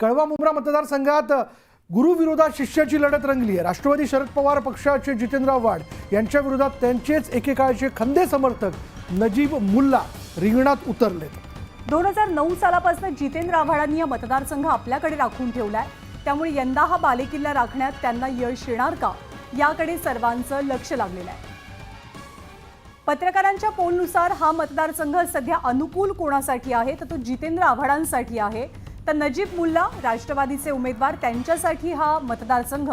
कळवा मुंब्रा मतदारसंघात गुरुविरोधात शिष्याची लढत रंगली आहे राष्ट्रवादी शरद पवार पक्षाचे जितेंद्र आव्हाड यांच्या विरोधात त्यांचेच एकेकाळचे खंदे समर्थक नजीब मुल्ला रिंगणात उतरलेत. दोन हजार नऊ सालापासून जितेंद्र आव्हाडांनी हा मतदारसंघ आपल्याकडे राखून ठेवलाय. त्यामुळे यंदा हा बालेकिल्ला राखण्यात त्यांना यश येणार का याकडे सर्वांचं लक्ष लागलेलं आहे. पत्रकारांच्या पोलनुसार हा मतदारसंघ सध्या अनुकूल कोणासाठी आहे तर तो जितेंद्र आव्हाडांसाठी आहे. तर नजीब मुल्ला राष्ट्रवादीचे उमेदवार त्यांच्यासाठी हा मतदारसंघ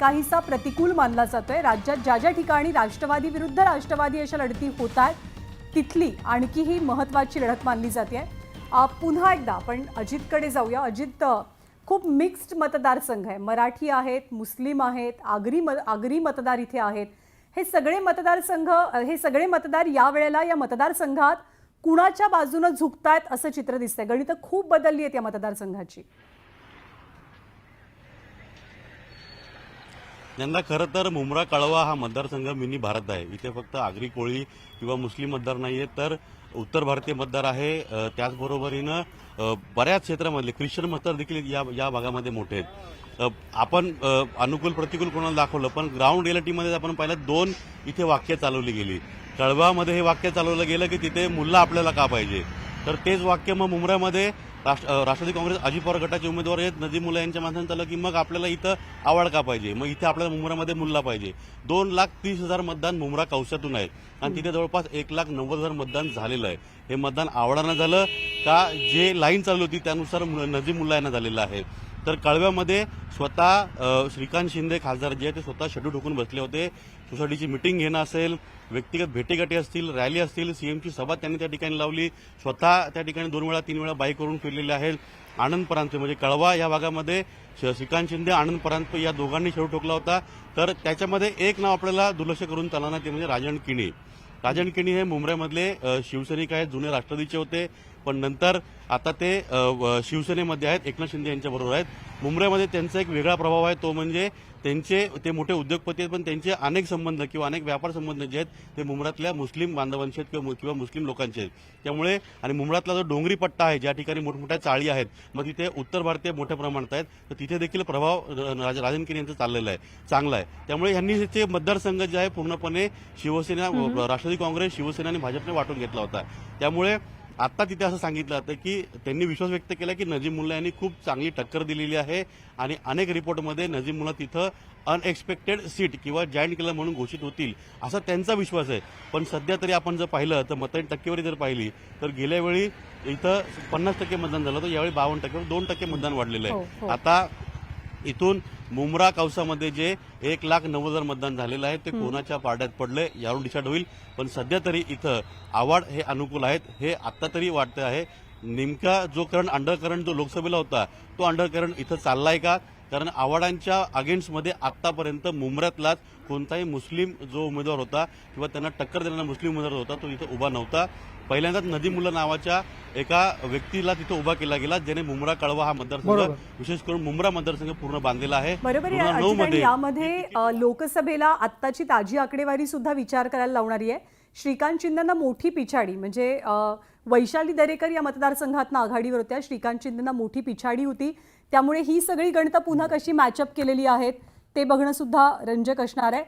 काहीसा प्रतिकूल मानला जातोय. राज्यात ज्या ज्या ठिकाणी राष्ट्रवादी विरुद्ध राष्ट्रवादी अशा लढती होत आहेत तिथली आणखी ही महत्वाची लढत मानली जाते. पुन्हा एकदा आपण अजितकडे जाऊया. अजित खूप मिक्स्ड मतदारसंघ आहे. मराठी आहेत मुस्लिम आहेत आगरी म आगरी मतदार इथे आहेत. हे सगळे मतदारसंघ हे सगळे मतदार यावेळेला या मतदारसंघात कुणाच्या बाजूनं झुकतायत असं चित्र दिसतंय. गणितं खूप बदलली आहेत या मतदारसंघाची. यंदा खरं तर मुंब्रा कळवा हा मतदारसंघ मिनी भारत आहे. इथे फक्त आगरी कोळी किंवा मुस्लिम मतदार नाहीये तर उत्तर भारतीय मतदार आहे. त्याचबरोबरीनं बऱ्याच क्षेत्रामधले ख्रिश्चन मतदार देखील या या भागामध्ये मोठे आहेत. आपण अनुकूल प्रतिकूल कोणाला दाखवलं पण ग्राउंड रियालिटीमध्ये आपण पाहिलं दोन इथे वाक्य चालवली गेली. कळवामध्ये हे वाक्य चालवलं गेलं की तिथे मुल्ला आपल्याला का पाहिजे? तर तेच वाक्य मग मुंब्रामध्ये राष्ट्र राष्ट्रवादी काँग्रेस अजित पवार गटाचे उमेदवार आहेत. नदी मुला यांच्या माध्यमातून चाललं की मग आपल्याला इथं आवड का पाहिजे? मग इथे आपल्याला मुंब्रामध्ये मुलला पाहिजे. दोन लाख तीस हजार मतदान मुंब्रा कौशातून आहे. आणि तिथे जवळपास एक लाख नव्वद हजार मतदान झालेलं आहे. हे मतदान आवडानं झालं का? जे लाईन चालू होती त्यानुसार मु- मुला यांना झालेलं आहे. तर कळव्यामध्ये स्वतः श्रीकांत शिंदे खासदार जे आहे ते स्वतः शेड्यू ठोकून बसले होते. सोसायटीची मिटिंग घेणं असेल व्यक्तिगत भेटीगाठी असतील रॅली असतील सीएमची सभा त्यांनी त्या ठिकाणी लावली. स्वतः त्या ठिकाणी दोन वेळा तीन वेळा बाईक करून फिरलेले आहेत. आनंद परांजपे म्हणजे कळवा या भागामध्ये श- श्रीकांत शिंदे आनंद परांजपे या दोघांनी शेवट ठोकला होता. तर त्याच्यामध्ये एक नाव आपल्याला दुर्लक्ष करून चालणार ते म्हणजे राजन किणी राजन किणी हे मुंबईमधले शिवसैनिक आहेत जुने राष्ट्रवादीचे होते. पण नंतर आता ते शिवसेनेमध्ये आहेत एकनाथ शिंदे यांच्या बरोबर आहेत. मुंबईमध्ये त्यांचा एक वेगळा प्रभाव आहे तो म्हणजे त्यांचे ते मोठे उद्योगपती आहेत पण त्यांचे अनेक संबंध किंवा अनेक व्यापार संबंध जे आहेत ते मुंबईतल्या मुस्लिम बांधवांचे आहेत किंवा किंवा मुस्लिम लोकांचे आहेत. त्यामुळे आणि मुंबईतला जो डोंगरी पट्टा आहे ज्या ठिकाणी मोठमोठ्या चाळी आहेत मग तिथे उत्तर भारतीय मोठ्या प्रमाणात आहेत तर तिथे देखील प्रभाव र- राज- राजन किरी यांचा चाललेला आहे चांगला आहे. त्यामुळे यांनी ते मतदारसंघ जे आहे पूर्णपणे शिवसेना राष्ट्रवादी काँग्रेस शिवसेना आणि भाजपने वाटून घेतला होता. त्यामुळे आता तिथे असं सांगितलं जातं की त्यांनी विश्वास व्यक्त केला की नजीब मुल्ला यांनी खूप चांगली टक्कर दिलेली आहे आणि अनेक रिपोर्टमध्ये नजीब मुल्ला तिथं अनएक्सपेक्टेड सीट किंवा जॉईंट केलं म्हणून घोषित होतील असा त्यांचा विश्वास आहे पण सध्या तरी आपण जर पाहिलं तर मतदान टक्केवारी जर पाहिली तर गेल्या वेळी इथं पन्नास टक्के मतदान झालं होतं यावेळी बावन्न टक्के दोन टक्के मतदान वाढलेलं हो, आहे हो. आता इथून मुंब्रा कौसामध्ये जे एक लाख नव्वद हजार मतदान झालेलं आहे ते कोणाच्या पारड्यात पडलंय यावरून डिसाईड होईल पण सध्या तरी इथं आवाड हे अनुकूल आहेत हे आता तरी वाटतं आहे. नेमका जो करंट अंडरकरंट जो लोकसभेला होता तो अंडरकरंट इथं चाललाय का? कारण आव्हाडांच्या अगेन्स्टमध्ये आतापर्यंत मुंब्र्यातलाच कोणताही मुस्लिम जो उमेदवार होता किंवा त्यांना टक्कर देणारा मुस्लिम उमेदवार होता तो इथं उभा नव्हता. पहिल्यांदाच नदीमुल्ला नावाच्या एका व्यक्तीला तिथं उभा केला गेला ज्याने मुंब्रा कळवा हा मतदारसंघ. विशेष करून मुंब्रा मतदारसंघ पूर्ण बांधलेला आहे. बरोबर यामध्ये लोकसभेला आत्ताची ताजी आकडेवारी सुद्धा विचार करायला लावणारी आहे. श्रीकांत शिंदेना मोठी पिछाडी म्हणजे वैशाली दरेकर या मतदारसंघातनं आघाडीवर होत्या. श्रीकांत शिंदेना मोठी पिछाडी होती. त्यामुळे ही सगळी गणितं पुन्हा कशी मॅचअप केलेली आहेत ते बघणं सुद्धा रंजक असणार आहे.